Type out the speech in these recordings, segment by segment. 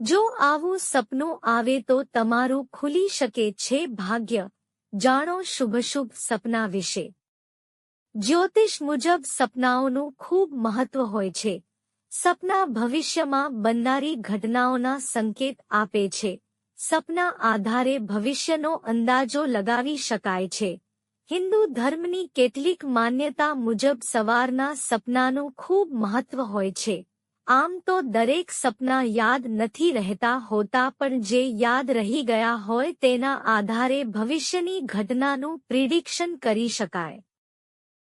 જો આવું સપનું આવે તો તમારું ખુલી શકે છે ભાગ્ય. જાણો શુભશુભ સપના વિશે. જ્યોતિષ મુજબ સપનાઓનું ખૂબ મહત્વ હોય છે. સપના ભવિષ્યમાં બનનારી ઘટનાઓના સંકેત આપે છે. સપના આધારે ભવિષ્યનો અંદાજો લગાવી શકાય છે. હિન્દુ ધર્મની કેટલીક માન્યતા મુજબ સવારના સપનાનું ખૂબ મહત્વ હોય છે. આમ તો દરેક સપના યાદ નથી રહેતા હોતા પણ જે યાદ રહી ગયા હોય તેના આધારે ભવિષ્યની ઘટનાનું પ્રિડિક્શન કરી શકાય.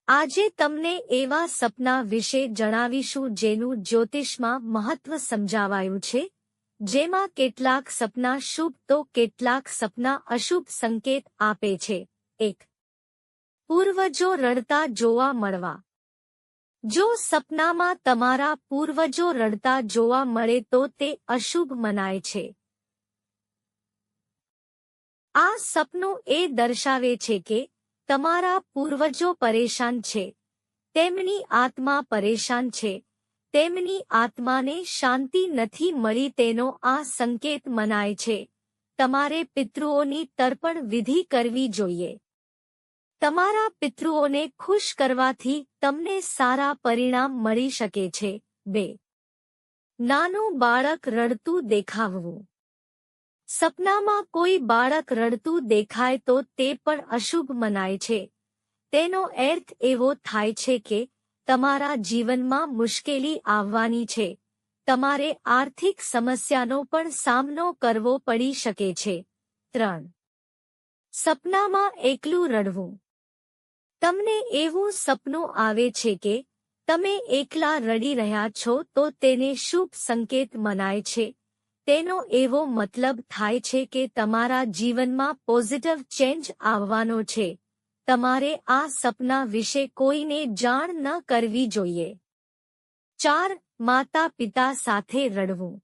આજે તમને એવા સપના વિશે જણાવીશું જેનું જ્યોતિષમાં મહત્વ સમજાવાયું છે. જેમાં કેટલાક સપના શુભ તો કેટલાક સપના અશુભ સંકેત આપે છે. એક. પૂર્વજો રડતા જોવા મળવા. જો સપનામાં તમારા પૂર્વજો રડતા જોવા મળે તો તે અશુભ મનાય છે. આ સપનું એ દર્શાવે છે કે તમારા પૂર્વજો પરેશાન છે. તેમની આત્મા પરેશાન છે. તેમની આત્માને શાંતિ નથી મળી તેનો આ સંકેત મનાય છે. તમારે પિતૃઓની તર્પણ વિધિ કરવી જોઈએ. તમારા પિતૃઓને ખુશ કરવાથી તમને સારા પરિણામ મળી શકે છે. બે. નાનું બાળક રડતું દેખાવવું. સપનામાં કોઈ બાળક રડતું દેખાય તો તે પણ અશુભ મનાય છે. તેનો અર્થ એવો થાય છે કે તમારા જીવનમાં મુશ્કેલી આવવાની છે. તમારે આર્થિક સમસ્યાનો પણ સામનો કરવો પડી શકે છે. ત્રણ. સપનામાં એકલું રડવું. તમને એવું સપનું આવે છે કે તમે એકલા રડી રહ્યા છો તો તેને શુભ સંકેત મનાય છે. તેનો એવો મતલબ થાય છે કે તમારા જીવનમાં પોઝિટિવ ચેન્જ આવવાનો છે. તમારે આ સપના વિશે કોઈને જાણ ન કરવી જોઈએ. ચાર માતા પિતા સાથે રડવું.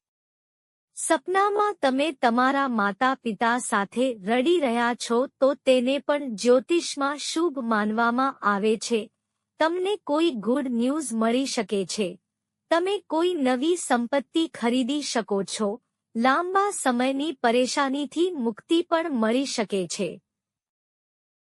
સપનામાં તમે તમારા માતા પિતા સાથે રડી રહ્યા છો તો તેને પણ જ્યોતિષમાં શુભ માનવામાં આવે છે. તમને કોઈ ગુડ ન્યૂઝ મળી શકે છે. તમે કોઈ નવી સંપત્તિ ખરીદી શકો છો. લાંબા સમયની પરેશાનીથી મુક્તિ પણ મળી શકે છે.